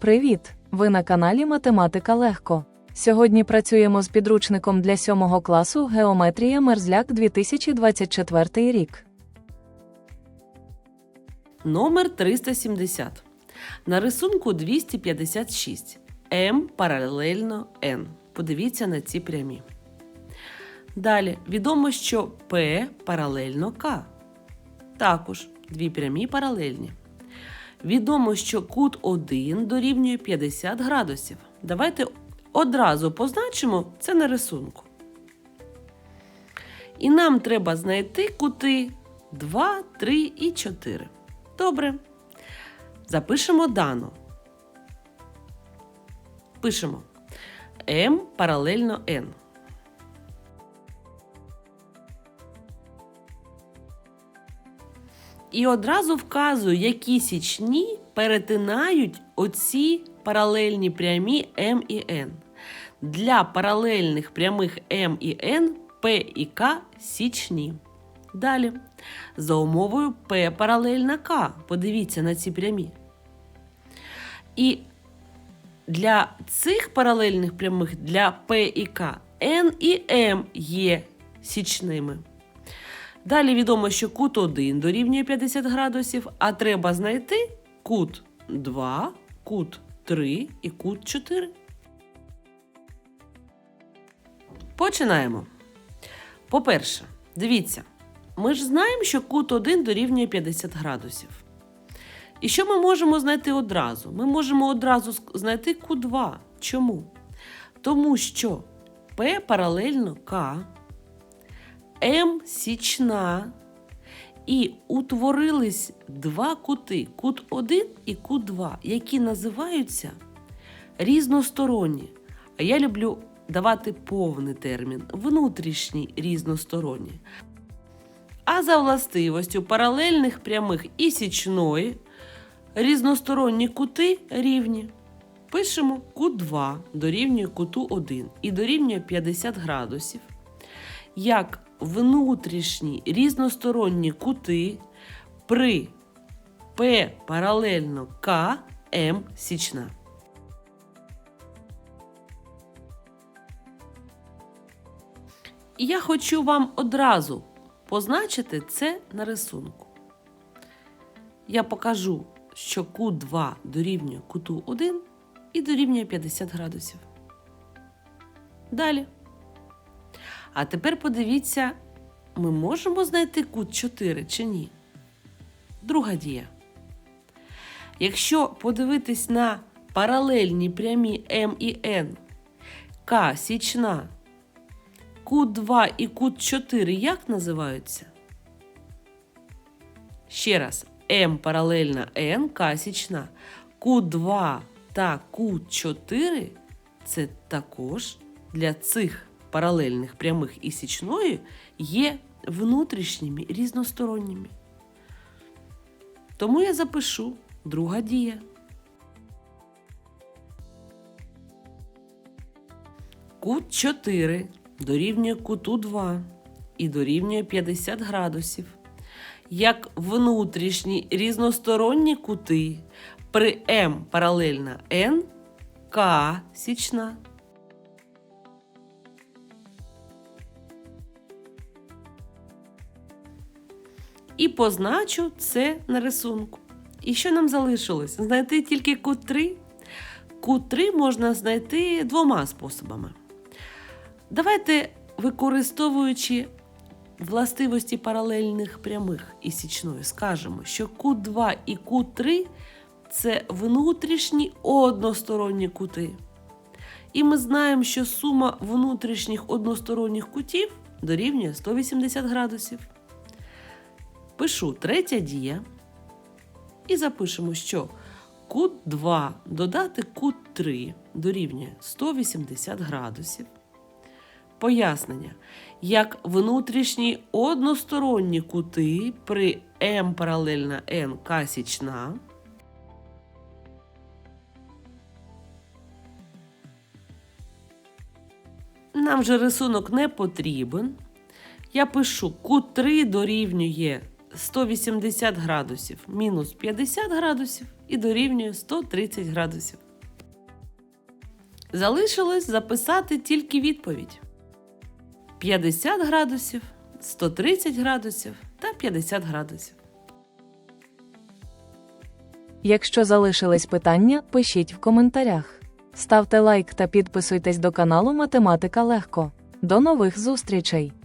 Привіт! Ви на каналі Математика Легко. Сьогодні працюємо з підручником для 7 класу Геометрія Мерзляк 2024 рік. Номер 370. На рисунку 256. М паралельно N. Подивіться на ці прямі. Далі відомо, що P паралельно К. Також дві прямі паралельні. Відомо, що кут 1 дорівнює 50 градусів. Давайте одразу позначимо це на рисунку. І нам треба знайти кути 2, 3 і 4. Добре. Запишемо дано. Пишемо М паралельно N. І одразу вказую, які січні перетинають оці паралельні прямі М і N. Для паралельних прямих М і N П і К січні. Далі. За умовою P паралельна К. Подивіться на ці прямі. І для цих паралельних прямих для P і К N і M є січними. Далі відомо, що кут 1 дорівнює 50 градусів, а треба знайти кут 2, кут 3 і кут 4. Починаємо. По-перше, дивіться, ми ж знаємо, що кут 1 дорівнює 50 градусів. І що ми можемо знайти одразу? Ми можемо одразу знайти кут 2. Чому? Тому що P паралельно К, М січна, і утворились два кути кут 1 і кут 2, які називаються різносторонні. А я люблю давати повний термін внутрішній різносторонні. А за властивостю паралельних прямих і січної різносторонні кути рівні. Пишемо кут 2 дорівнює куту 1 і дорівнює 50 градусів. Як внутрішні різносторонні кути при P паралельно К М січна. І я хочу вам одразу позначити це на рисунку. Я покажу, що кут 2 дорівнює куту 1 і дорівнює 50 градусів. Далі. А тепер подивіться, ми можемо знайти кут 4 чи ні? Друга дія. Якщо подивитись на паралельні прямі М і Н, К січна, кут 2 і кут 4 як називаються? Ще раз, М паралельна Н, К січна. Кут 2 та кут 4 це також для цих паралельних прямих і січної є внутрішніми різносторонніми. Тому я запишу друга дія. Кут 4 дорівнює куту 2 і дорівнює 50 градусів. Як внутрішні різносторонні кути при М паралельна N, К січна. І позначу це на рисунку. І що нам залишилось? Знайти тільки кут 3? Кут 3 можна знайти двома способами. Давайте, використовуючи властивості паралельних прямих і січної, скажемо, що кут 2 і кут 3 це внутрішні односторонні кути. І ми знаємо, що сума внутрішніх односторонніх кутів дорівнює 180 градусів. Пишу третя дія. І запишемо, що кут 2 додати кут 3 дорівнює 180 градусів. Пояснення. Як внутрішні односторонні кути при М паралельна Н К січна. Нам же рисунок не потрібен. Я пишу кут 3 дорівнює 180 градусів мінус 50 градусів і дорівнює 130 градусів. Залишилось записати тільки відповідь: 50 градусів, 130 градусів та 50 градусів. Якщо залишились питання, пишіть в коментарях. Ставте лайк та підписуйтесь до каналу Математика Легко. До нових зустрічей!